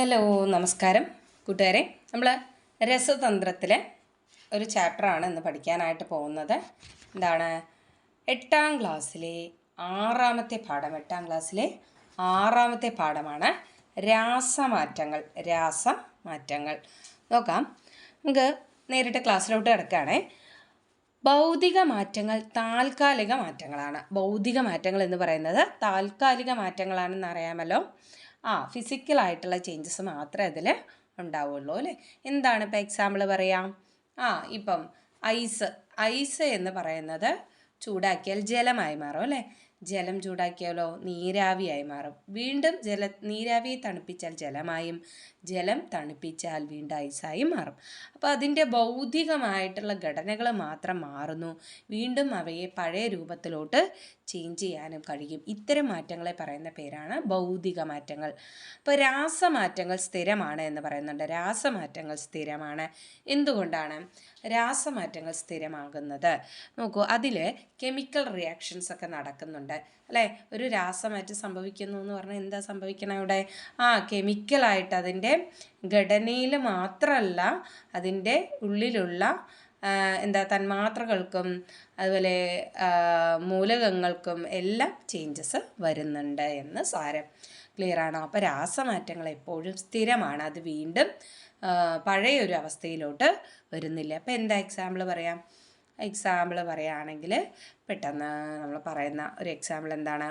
Hello നമസ്കാരം. കൂട്ടുകാരെ നമ്മൾ രസതന്ത്രത്തിലെ ഒരു ചാപ്റ്ററാണ് ഇന്ന് പഠിക്കാനായിട്ട് പോകുന്നത്. എന്താണ്? എട്ടാം ക്ലാസ്സിലെ ആറാമത്തെ പാഠം. എട്ടാം ക്ലാസ്സിലെ ആറാമത്തെ പാഠമാണ് രാസമാറ്റങ്ങൾ രാസമാറ്റങ്ങൾ. നോക്കാം. നമുക്ക് നേരിട്ട് ക്ലാസ്സിലോട്ട് കിടക്കുകയാണേ. ഭൗതിക മാറ്റങ്ങൾ താൽക്കാലിക മാറ്റങ്ങളാണ്. ഭൗതിക മാറ്റങ്ങൾ എന്ന് പറയുന്നത് താൽക്കാലിക മാറ്റങ്ങളാണെന്ന് അറിയാമല്ലോ. ആ ഫിസിക്കലായിട്ടുള്ള ചേഞ്ചസ് മാത്രമേ അതിൽ ഉണ്ടാവുള്ളൂ അല്ലേ? എന്താണ് ഇപ്പോൾ എക്സാമ്പിൾ പറയാം? ആ ഇപ്പം ഐസ് ഐസ് എന്ന് പറയുന്നത് ചൂടാക്കിയാൽ ജലമായി മാറും അല്ലേ? ജലം ചൂടാക്കിയാലോ നീരാവിയായി മാറും. വീണ്ടും ജല നീരാവി തണുപ്പിച്ചാൽ ജലമായും ജലം തണുപ്പിച്ചാൽ വീണ്ടും ഐസായി മാറും. അപ്പോൾ അതിന്റെ ഭൗതികമായിട്ടുള്ള ഘടനകൾ മാത്രം മാറുന്നു. വീണ്ടും അവയെ പഴയ രൂപത്തിലോട്ട് ചേഞ്ച് ചെയ്യാനും കഴിയും. ഇത്തരം മാറ്റങ്ങളെ പറയുന്ന പേരാണ് ഭൗതിക മാറ്റങ്ങൾ അപ്പോൾ രാസമാറ്റങ്ങൾ സ്ഥിരമാണ് എന്ന് പറയുന്നുണ്ട്. രാസമാറ്റങ്ങൾ സ്ഥിരമാണ്. എന്തുകൊണ്ടാണ് രാസമാറ്റങ്ങൾ സ്ഥിരമാകുന്നത്? നോക്കൂ അതിൽ കെമിക്കൽ റിയാക്ഷൻസ് ഒക്കെ നടക്കുന്നുണ്ട്. അല്ലേ? ഒരു രാസമാറ്റം സംഭവിക്കുന്നു എന്ന് പറഞ്ഞാൽ എന്താ സംഭവിക്കണം ഇവിടെ ആ കെമിക്കലായിട്ട് അതിന്റെ ഘടനയിൽ മാത്രമല്ല അതിന്റെ ഉള്ളിലുള്ള എന്താ തന്മാത്രകൾക്കും അതുപോലെ മൂലകങ്ങൾക്കും എല്ലാം ചേഞ്ചസ് വരുന്നുണ്ട് എന്ന് സാരം ക്ലിയർ ആണോ. അപ്പോൾ രാസമാറ്റങ്ങൾ എപ്പോഴും സ്ഥിരമാണ്. അത് വീണ്ടും പഴയ ഒരു അവസ്ഥയിലോട്ട് വരുന്നില്ല. അപ്പോൾ എന്താ എക്സാമ്പിൾ പറയാം? എക്സാമ്പിൾ പറയുകയാണെങ്കിൽ പെട്ടെന്ന് നമ്മൾ പറയുന്ന ഒരു എക്സാമ്പിൾ എന്താണ്?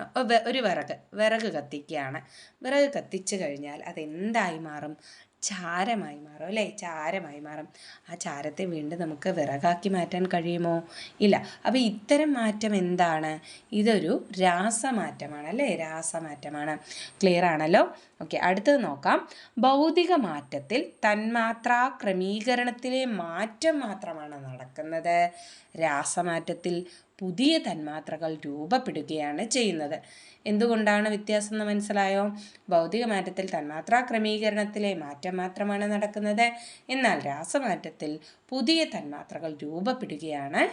ഒരു വിറക്. വിറക് കത്തിക്കുകയാണ്. വിറക് കത്തിച്ചു കഴിഞ്ഞാൽ അത് എന്തായി മാറും? ചാരമായി മാറും അല്ലേ? ചാരമായി മാറും. ആ ചാരത്തെ വീണ്ടും നമുക്ക് വിറകാക്കി മാറ്റാൻ കഴിയുമോ? ഇല്ല. അപ്പോൾ ഇത്തരം മാറ്റം എന്താണ്? ഇതൊരു രാസമാറ്റമാണ് അല്ലേ? രാസമാറ്റമാണ്. ക്ലിയർ ആണല്ലോ? ഓക്കെ അടുത്തത് നോക്കാം. ഭൗതിക മാറ്റത്തിൽ തന്മാത്രാ ക്രമീകരണത്തിലെ മാറ്റം മാത്രമാണ് നടക്കുന്നത്. രാസമാറ്റത്തിൽ പുതിയ തന്മാത്രകൾ രൂപപ്പെടുകയാണ് ചെയ്യുന്നത്. എന്തുകൊണ്ടാണ് വ്യത്യാസം എന്ന് മനസ്സിലായോ? ഭൗതിക മാറ്റത്തിൽ തന്മാത്രാ ക്രമീകരണത്തിലെ മാറ്റം മാത്രമാണ് നടക്കുന്നത്. എന്നാൽ രാസമാറ്റത്തിൽ പുതിയ തന്മാത്രകൾ രൂപപ്പെടുകയാണ്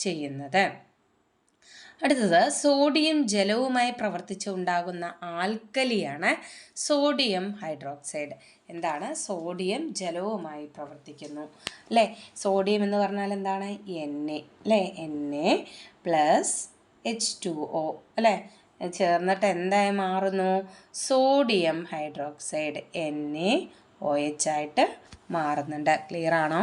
ചെയ്യുന്നത്. അടുത്തത് സോഡിയം ജലവുമായി പ്രവർത്തിച്ച് ഉണ്ടാകുന്ന ആൽക്കലിയാണ് സോഡിയം ഹൈഡ്രോക്സൈഡ്. എന്താണ്? സോഡിയം ജലവുമായി പ്രവർത്തിക്കുന്നു. അല്ലേ? സോഡിയം എന്ന് പറഞ്ഞാൽ എന്താണ്? എൻ എ അല്ലേ? N A plus H two O അല്ലേ? ചേർന്നിട്ട് എന്തായി മാറുന്നു? Sodium hydroxide N A O H ആയിട്ട് മാറുന്നുണ്ട്. ക്ലിയർ ആണോ?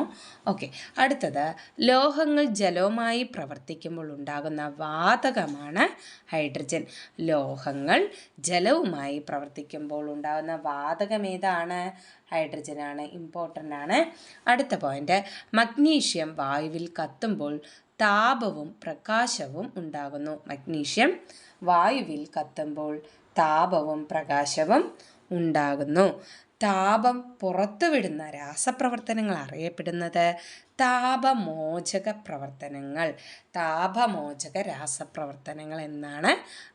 ഓക്കെ അടുത്തത് ലോഹങ്ങൾ ജലവുമായി പ്രവർത്തിക്കുമ്പോൾ ഉണ്ടാകുന്ന വാതകമാണ് ഹൈഡ്രജൻ. ലോഹങ്ങൾ ജലവുമായി പ്രവർത്തിക്കുമ്പോൾ ഉണ്ടാകുന്ന വാതകം ഏതാണ്? ഹൈഡ്രജനാണ് ഇമ്പോർട്ടന്റ് ആണ്. അടുത്ത പോയിന്റ് മഗ്നീഷ്യം വായുവിൽ കത്തുമ്പോൾ താപവും പ്രകാശവും ഉണ്ടാകുന്നു. മഗ്നീഷ്യം വായുവിൽ കത്തുമ്പോൾ താപവും പ്രകാശവും ഉണ്ടാകുന്നു. താപം പുറത്തുവിടുന്ന രാസപ്രവർത്തനങ്ങൾ അറിയപ്പെടുന്നത് താപമോചക പ്രവർത്തനങ്ങൾ താപമോചക രാസപ്രവർത്തനങ്ങൾ എന്നാണ്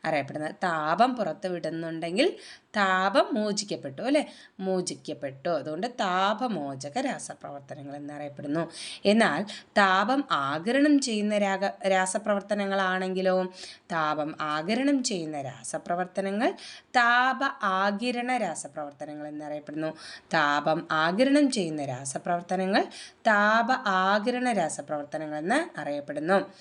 അറിയപ്പെടുന്നത്. താപം പുറത്ത് വിടുന്നുണ്ടെങ്കിൽ താപം മോചിക്കപ്പെട്ടു അല്ലേ? മോചിക്കപ്പെട്ടു. അതുകൊണ്ട് താപമോചക രാസപ്രവർത്തനങ്ങൾ എന്നറിയപ്പെടുന്നു. എന്നാൽ താപം ആഗിരണം ചെയ്യുന്ന രാഗ രാസപ്രവർത്തനങ്ങളാണെങ്കിലോ? താപം ആഗിരണം ചെയ്യുന്ന രാസപ്രവർത്തനങ്ങൾ താപ ആകിരണ രാസപ്രവർത്തനങ്ങൾ എന്നറിയപ്പെടുന്നു. താപം ആകിരണം ചെയ്യുന്ന രാസപ്രവർത്തനങ്ങൾ താപ ആകിരണ രാസപ്രവർത്തനങ്ങൾ എന്ന് അറിയപ്പെടുന്നു.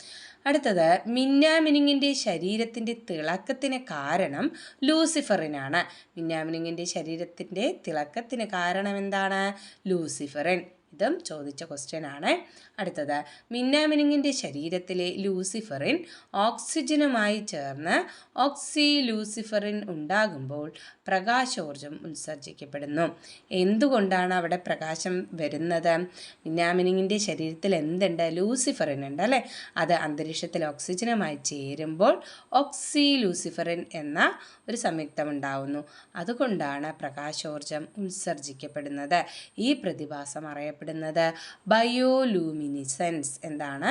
അടുത്തത് മിന്നാമിനിങ്ങിന്റെ ശരീരത്തിന്റെ തിളക്കത്തിന് കാരണം ലൂസിഫറിനാണ്. മിന്നാമിനിങ്ങിന്റെ ശരീരത്തിന്റെ തിളക്കത്തിന് കാരണം എന്താണ് ലൂസിഫറിൻ. ഇതും ചോദിച്ച ക്വസ്റ്റ്യൻ ആണ് അടുത്തത്. മിന്നാമിനിങ്ങിന്റെ ശരീരത്തിലെ ലൂസിഫറിൻ ഓക്സിജനുമായി ചേർന്ന് ഓക്സി ലൂസിഫറിൻ ഉണ്ടാകുമ്പോൾ പ്രകാശോർജം ഉത്സർജിക്കപ്പെടുന്നു. എന്തുകൊണ്ടാണ് അവിടെ പ്രകാശം വരുന്നത്? മിന്നാമിനിങ്ങിന്റെ ശരീരത്തിൽ എന്തുണ്ട്? ലൂസിഫറിൻ ഉണ്ട് അല്ലേ? അത് അന്തരീക്ഷത്തിൽ ഓക്സിജനുമായി ചേരുമ്പോൾ ഓക്സി ലൂസിഫറിൻ എന്ന ഒരു സംയുക്തം ഉണ്ടാവുന്നു. അതുകൊണ്ടാണ് പ്രകാശോർജം ഉത്സർജിക്കപ്പെടുന്നത്. ഈ പ്രതിഭാസം അറിയപ്പെടുന്നത് ബയോലൂമിനിസെൻസ് എന്താണ്?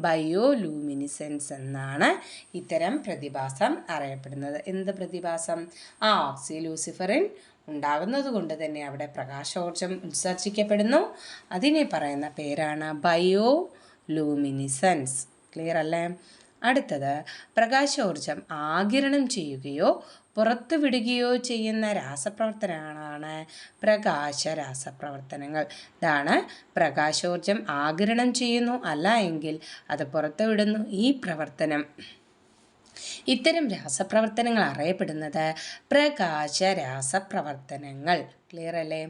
ബയോലൂമിനിസെൻസ് എന്നാണ് ഇത്തരം പ്രതിഭാസം അറിയപ്പെടുന്നത്. എന്ത് പ്രതിഭാസം? ആ ഓക്സി ലൂസിഫറിൻ ഉണ്ടാകുന്നത് കൊണ്ട് തന്നെ അവിടെ പ്രകാശോർജം ഉത്സർജിക്കപ്പെടുന്നു. അതിനെ പറയുന്ന പേരാണ് ബയോ ലൂമിനിസൻസ് ക്ലിയർ അല്ലേ? അടുത്തത് പ്രകാശോർജം ആകിരണം ചെയ്യുകയോ പുറത്തുവിടുകയോ ചെയ്യുന്ന രാസപ്രവർത്തനങ്ങളാണ് പ്രകാശ രാസപ്രവർത്തനങ്ങൾ ഇതാണ് പ്രകാശോർജം ആകിരണം ചെയ്യുന്നു അല്ല എങ്കിൽ അത് പുറത്തുവിടുന്നു ഈ പ്രവർത്തനം. ഇത്തരം രാസപ്രവർത്തനങ്ങൾ അറിയപ്പെടുന്നത് പ്രകാശ രാസപ്രവർത്തനങ്ങൾ ക്ലിയർ അല്ലേ?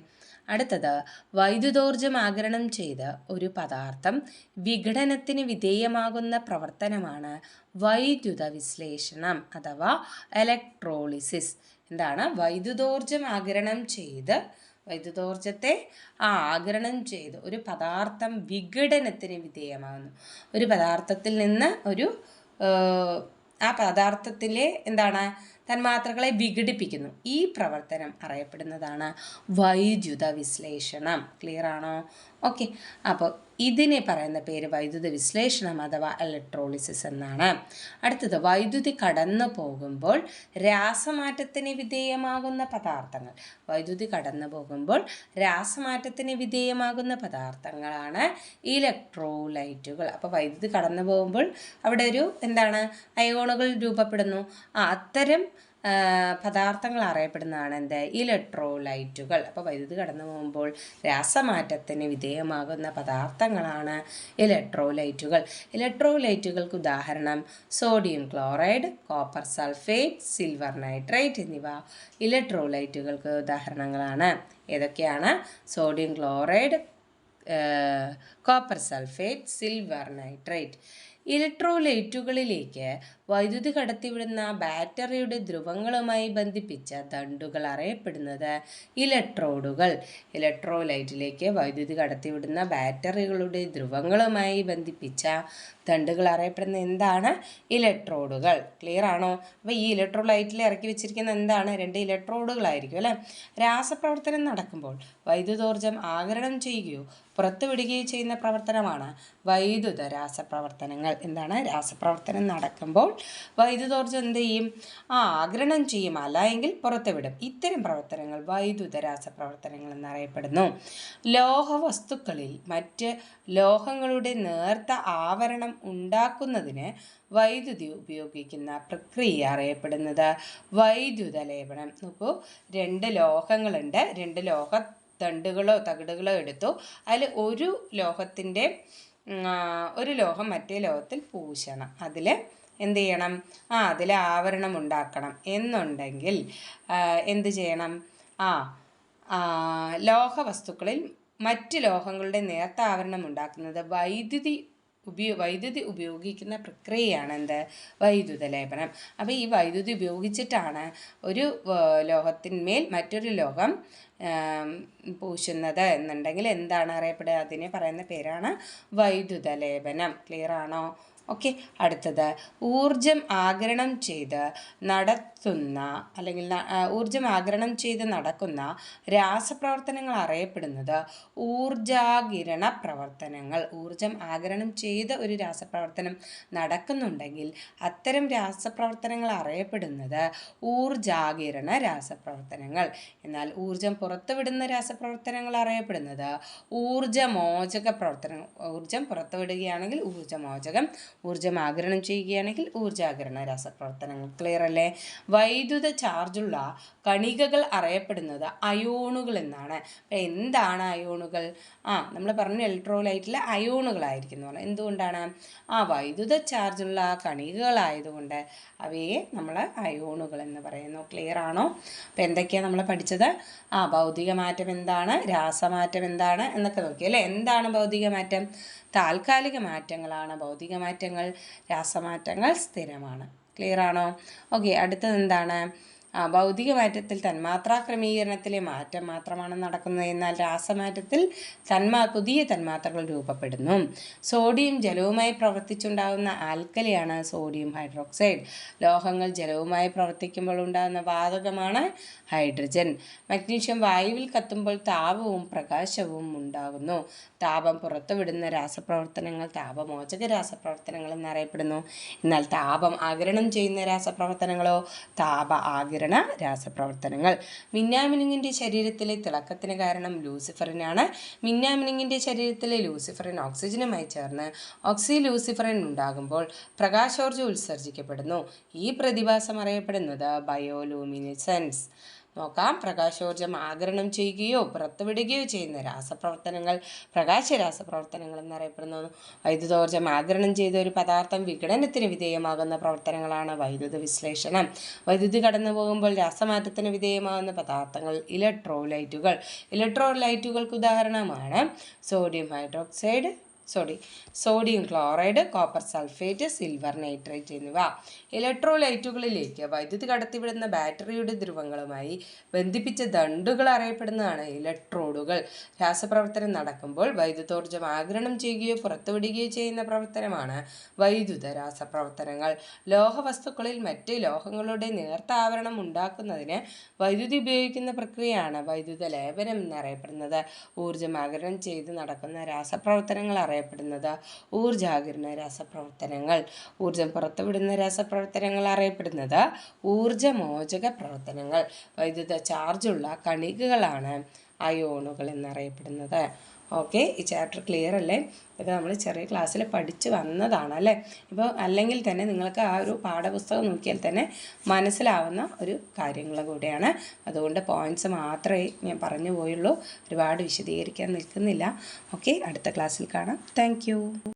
അടുത്തത് വൈദ്യുതോർജം ആഗിരണം ചെയ്ത് ഒരു പദാർത്ഥം വിഘടനത്തിന് വിധേയമാകുന്ന പ്രവർത്തനമാണ് വൈദ്യുത വിശ്ലേഷണം അഥവാ ഇലക്ട്രോളിസിസ് എന്താണ്? വൈദ്യുതോർജം ആഗിരണം ചെയ്ത് വൈദ്യുതോർജത്തെ ആ ആഗിരണം ചെയ്ത് ഒരു പദാർത്ഥം വിഘടനത്തിന് വിധേയമാകുന്നു. ഒരു പദാർത്ഥത്തിൽ നിന്ന് ഒരു ആ പദാർത്ഥത്തിലെ എന്താണ്? തന്മാത്രകളെ വിഘടിപ്പിക്കുന്നു. ഈ പ്രവർത്തനം അറിയപ്പെടുന്നതാണ് വൈദ്യുത വിശ്ലേഷണം ക്ലിയർ ആണോ? ഓക്കെ അപ്പോൾ ഇതിനെ പറയുന്ന പേര് വൈദ്യുത വിശ്ലേഷണം അഥവാ ഇലക്ട്രോളിസിസ് എന്നാണ്. അടുത്തത് വൈദ്യുതി കടന്നു പോകുമ്പോൾ രാസമാറ്റത്തിന് വിധേയമാകുന്ന പദാർത്ഥങ്ങൾ. വൈദ്യുതി കടന്നു പോകുമ്പോൾ രാസമാറ്റത്തിന് വിധേയമാകുന്ന പദാർത്ഥങ്ങളാണ് ഇലക്ട്രോലൈറ്റുകൾ അപ്പോൾ വൈദ്യുതി കടന്നു പോകുമ്പോൾ അവിടെ ഒരു എന്താണ്? അയോണുകൾ രൂപപ്പെടുന്നു. ആ അത്തരം പദാർത്ഥങ്ങൾ അറിയപ്പെടുന്നതാണ് എന്ത്? ഇലക്ട്രോലൈറ്റുകൾ. അപ്പോൾ വൈദ്യുതി കടന്നു പോകുമ്പോൾ രാസമാറ്റത്തിന് വിധേയമാകുന്ന പദാർത്ഥങ്ങളാണ് ഇലക്ട്രോലൈറ്റുകൾ. ഇലക്ട്രോലൈറ്റുകൾക്ക് ഉദാഹരണം sodium chloride copper sulphate silver nitrate എന്നിവ ഇലക്ട്രോലൈറ്റുകൾക്ക് ഉദാഹരണങ്ങളാണ്. ഏതൊക്കെയാണ്? Sodium chloride copper sulphate silver nitrate. ഇലക്ട്രോലൈറ്റുകളിലേക്ക് വൈദ്യുതി കടത്തിവിടുന്ന ബാറ്ററിയുടെ ധ്രുവങ്ങളുമായി ബന്ധിപ്പിച്ച തണ്ടുകൾ അറിയപ്പെടുന്നത് ഇലക്ട്രോഡുകൾ. ഇലക്ട്രോലൈറ്റിലേക്ക് വൈദ്യുതി കടത്തിവിടുന്ന ബാറ്ററികളുടെ ധ്രുവങ്ങളുമായി ബന്ധിപ്പിച്ച തണ്ടുകൾ അറിയപ്പെടുന്ന എന്താണ്? ഇലക്ട്രോഡുകൾ. ക്ലിയർ ആണോ? അപ്പോൾ ഈ ഇലക്ട്രോലൈറ്റിൽ ഇറക്കി വെച്ചിരിക്കുന്ന എന്താണ്? രണ്ട് ഇലക്ട്രോഡുകളായിരിക്കും അല്ലേ? രാസപ്രവർത്തനം നടക്കുമ്പോൾ വൈദ്യുതോർജം ആകരണം ചെയ്യുകയോ പുറത്തുവിടുകയോ ചെയ്യുന്ന പ്രവർത്തനമാണ് വൈദ്യുത രാസപ്രവർത്തനങ്ങൾ. എന്താണ്? രാസപ്രവർത്തനം നടക്കുമ്പോൾ വൈദ്യുതോർജം എന്ത് ചെയ്യും? ആ ആഗിരണം ചെയ്യും. അല്ല എങ്കിൽ പുറത്തുവിടും. ഇത്തരം പ്രവർത്തനങ്ങൾ വൈദ്യുതരാസ രാസപ്രവർത്തനങ്ങൾ എന്നറിയപ്പെടുന്നു. ലോഹവസ്തുക്കളിൽ മറ്റ് ലോഹങ്ങളുടെ നേർത്ത ആവരണം ഉണ്ടാക്കുന്നതിന് വൈദ്യുതി ഉപയോഗിക്കുന്ന പ്രക്രിയ അറിയപ്പെടുന്നത് വൈദ്യുത ലേപനം. നോക്കൂ രണ്ട് ലോഹങ്ങളുണ്ട്. രണ്ട് ലോഹ തണ്ടുകളോ തകിടുകളോ എടുത്തു അതിൽ ഒരു ലോഹത്തിന്റെ ഒരു ലോഹം മറ്റേ ലോഹത്തിൽ പൂശണം. അതിൽ എന്ത് ചെയ്യണം? ആ അതിൽ ആവരണം ഉണ്ടാക്കണം എന്നുണ്ടെങ്കിൽ എന്ത് ചെയ്യണം? ആ ലോഹ വസ്തുക്കളിൽ മറ്റ് ലോഹങ്ങളുടെ നേർത്ത ആവരണം ഉണ്ടാക്കുന്നത് വൈദ്യുതി ഉപയോ വൈദ്യുതി ഉപയോഗിക്കുന്ന പ്രക്രിയയാണ് എന്ത്? വൈദ്യുത ലേപനം. അപ്പോൾ ഈ വൈദ്യുതി ഉപയോഗിച്ചിട്ടാണ് ഒരു ലോഹത്തിന്മേൽ മറ്റൊരു ലോഹം പൂശുന്നത്. എന്നുണ്ടെങ്കിൽ എന്താണ് അറിയപ്പെടുക? അതിനെ പറയുന്ന പേരാണ് വൈദ്യുത ലേപനം. ക്ലിയർ ആണോ? ഓക്കെ അടുത്തത്. ഊർജം ആഗിരണം ചെയ്ത് നടത്തുന്ന അല്ലെങ്കിൽ ഊർജം ആഗിരണം ചെയ്ത് നടക്കുന്ന രാസപ്രവർത്തനങ്ങൾ അറിയപ്പെടുന്നത് ഊർജാകിരണ പ്രവർത്തനങ്ങൾ. ഊർജം ആഗിരണം ചെയ്ത് ഒരു രാസപ്രവർത്തനം നടക്കുന്നുണ്ടെങ്കിൽ അത്തരം രാസപ്രവർത്തനങ്ങൾ അറിയപ്പെടുന്നത് ഊർജാകിരണ രാസപ്രവർത്തനങ്ങൾ. എന്നാൽ ഊർജം പുറത്തുവിടുന്ന രാസപ്രവർത്തനങ്ങൾ അറിയപ്പെടുന്നത് ഊർജമോചക പ്രവർത്തനം ഊർജം പുറത്തുവിടുകയാണെങ്കിൽ ഊർജമോചകം ഊർജം ആഗിരണം ചെയ്യുകയാണെങ്കിൽ ഊർജാകിരണ രാസപ്രവർത്തനങ്ങൾ ക്ലിയർ അല്ലേ? വൈദ്യുത ചാർജുള്ള കണികകൾ അറിയപ്പെടുന്നത് അയോണുകൾ എന്നാണ്. അപ്പം എന്താണ് അയോണുകൾ? ആ നമ്മൾ പറഞ്ഞ ഇലക്ട്രോലൈറ്റിലെ അയോണുകളായിരിക്കും എന്ന് പറഞ്ഞാൽ എന്തുകൊണ്ടാണ്? ആ വൈദ്യുത ചാർജുള്ള കണികകളായതുകൊണ്ട് അവയെ നമ്മൾ അയോണുകൾ എന്ന് പറയുന്നു. ക്ലിയർ ആണോ? അപ്പം എന്തൊക്കെയാണ് നമ്മൾ പഠിച്ചത്? ആ ഭൗതിക മാറ്റം എന്താണ്? രാസമാറ്റം എന്താണ്? എന്നൊക്കെ നോക്കി. അല്ലേ? എന്താണ് ഭൗതിക മാറ്റം? താൽക്കാലിക മാറ്റങ്ങളാണ്. ഭൗതിക മാറ്റങ്ങൾ രാസമാറ്റങ്ങൾ സ്ഥിരമാണ്. ക്ലിയർ ആണോ? ഓക്കെ അടുത്തത് എന്താണ്? ഭൗതിക മാറ്റത്തിൽ തന്മാത്രാ ക്രമീകരണത്തിലെ മാറ്റം മാത്രമാണ് നടക്കുന്നത്. എന്നാൽ രാസമാറ്റത്തിൽ തന്മാ പുതിയ തന്മാത്രകൾ രൂപപ്പെടുന്നു. സോഡിയം ജലവുമായി പ്രവർത്തിച്ചുണ്ടാകുന്ന ആൽക്കലിയാണ് സോഡിയം ഹൈഡ്രോക്സൈഡ്. ലോഹങ്ങൾ ജലവുമായി പ്രവർത്തിക്കുമ്പോൾ ഉണ്ടാകുന്ന വാതകമാണ് ഹൈഡ്രജൻ. മഗ്നീഷ്യം വായുവിൽ കത്തുമ്പോൾ താപവും പ്രകാശവും ഉണ്ടാകുന്നു. താപം പുറത്തുവിടുന്ന രാസപ്രവർത്തനങ്ങൾ താപമോചക രാസപ്രവർത്തനങ്ങൾ എന്നറിയപ്പെടുന്നു. എന്നാൽ താപം ആഗിരണം ചെയ്യുന്ന രാസപ്രവർത്തനങ്ങളോ താപ ആഗിരണ ആഗിരണ രാസപ്രവർത്തനങ്ങൾ. മിന്നാമിനുങ്ങിന്റെ ശരീരത്തിലെ തിളക്കത്തിന് കാരണം ലൂസിഫറിനാണ്. മിന്നാമിനുങ്ങിന്റെ ശരീരത്തിലെ ലൂസിഫറിൻ ഓക്സിജനുമായി ചേർന്ന് ഓക്സി ലൂസിഫറിൻ ഉണ്ടാകുമ്പോൾ പ്രകാശോർജം ഉത്സർജിക്കപ്പെടുന്നു. ഈ പ്രതിഭാസം അറിയപ്പെടുന്നത് ബയോലൂമിനിസെൻസ്. നോക്കാം. പ്രകാശോർജം ആഗിരണം ചെയ്യുകയോ പുറത്തുവിടുകയോ ചെയ്യുന്ന രാസപ്രവർത്തനങ്ങൾ പ്രകാശ രാസപ്രവർത്തനങ്ങൾ എന്നറിയപ്പെടുന്നു വൈദ്യുതോർജം ആഗിരണം ചെയ്ത ഒരു പദാർത്ഥം വിഘടനത്തിന് വിധേയമാകുന്ന പ്രവർത്തനങ്ങളാണ് വൈദ്യുത വിശ്ലേഷണം. വൈദ്യുതി കടന്നു പോകുമ്പോൾ രാസമാറ്റത്തിന് വിധേയമാകുന്ന പദാർത്ഥങ്ങൾ ഇലക്ട്രോലൈറ്റുകൾ. ഇലക്ട്രോലൈറ്റുകൾക്ക് ഉദാഹരണമാണ് sodium hydroxide sorry sodium chloride copper sulphate silver nitrate എന്നിവ. ഇലക്ട്രോലൈറ്റുകളിലേക്ക് വൈദ്യുതി കടത്തിവിടുന്ന ബാറ്ററിയുടെ ധ്രുവങ്ങളുമായി ബന്ധിപ്പിച്ച ദണ്ടുകൾ അറിയപ്പെടുന്നതാണ് ഇലക്ട്രോഡുകൾ രാസപ്രവർത്തനം നടക്കുമ്പോൾ വൈദ്യുതോർജം ആഗിരണം ചെയ്യുകയോ പുറത്തുവിടുകയോ ചെയ്യുന്ന പ്രവർത്തനമാണ് വൈദ്യുത രാസപ്രവർത്തനങ്ങൾ. ലോഹവസ്തുക്കളിൽ മറ്റ് ലോഹങ്ങളുടെ നേർത്ത ആവരണം ഉണ്ടാക്കുന്നതിന് വൈദ്യുതി ഉപയോഗിക്കുന്ന പ്രക്രിയയാണ് വൈദ്യുത ലേപനം എന്നറിയപ്പെടുന്നത്. ഊർജം ആഗിരണം ചെയ്ത് നടക്കുന്ന രാസപ്രവർത്തനങ്ങൾ അറിയപ്പെടുന്നത്. ഊർജാകിരണ രാസപ്രവർത്തനങ്ങൾ. ഊർജം പുറത്തുവിടുന്ന രാസപ്രവർത്തനങ്ങൾ അറിയപ്പെടുന്നത് ഊർജമോചക പ്രവർത്തനങ്ങൾ. വൈദ്യുത ചാർജുള്ള കണികകളാണ്. അയോണുകൾ എന്നറിയപ്പെടുന്നത്. ഓക്കെ ഈ ചാപ്റ്റർ ക്ലിയർ അല്ലേ? ഇത് നമ്മൾ ചെറിയ ക്ലാസ്സിൽ പഠിച്ചു വന്നതാണ് അല്ലേ? ഇപ്പോൾ അല്ലെങ്കിൽ തന്നെ നിങ്ങൾക്ക് ആ ഒരു പാഠപുസ്തകം നോക്കിയാൽ തന്നെ മനസ്സിലാവുന്ന ഒരു കാര്യങ്ങൾ കൂടെയാണ്. അതുകൊണ്ട് പോയിന്റ്സ് മാത്രമേ ഞാൻ പറഞ്ഞു പോയുള്ളൂ. ഒരുപാട് വിശദീകരിക്കാൻ നിൽക്കുന്നില്ല. ഓക്കെ അടുത്ത ക്ലാസ്സിൽ കാണാം. താങ്ക്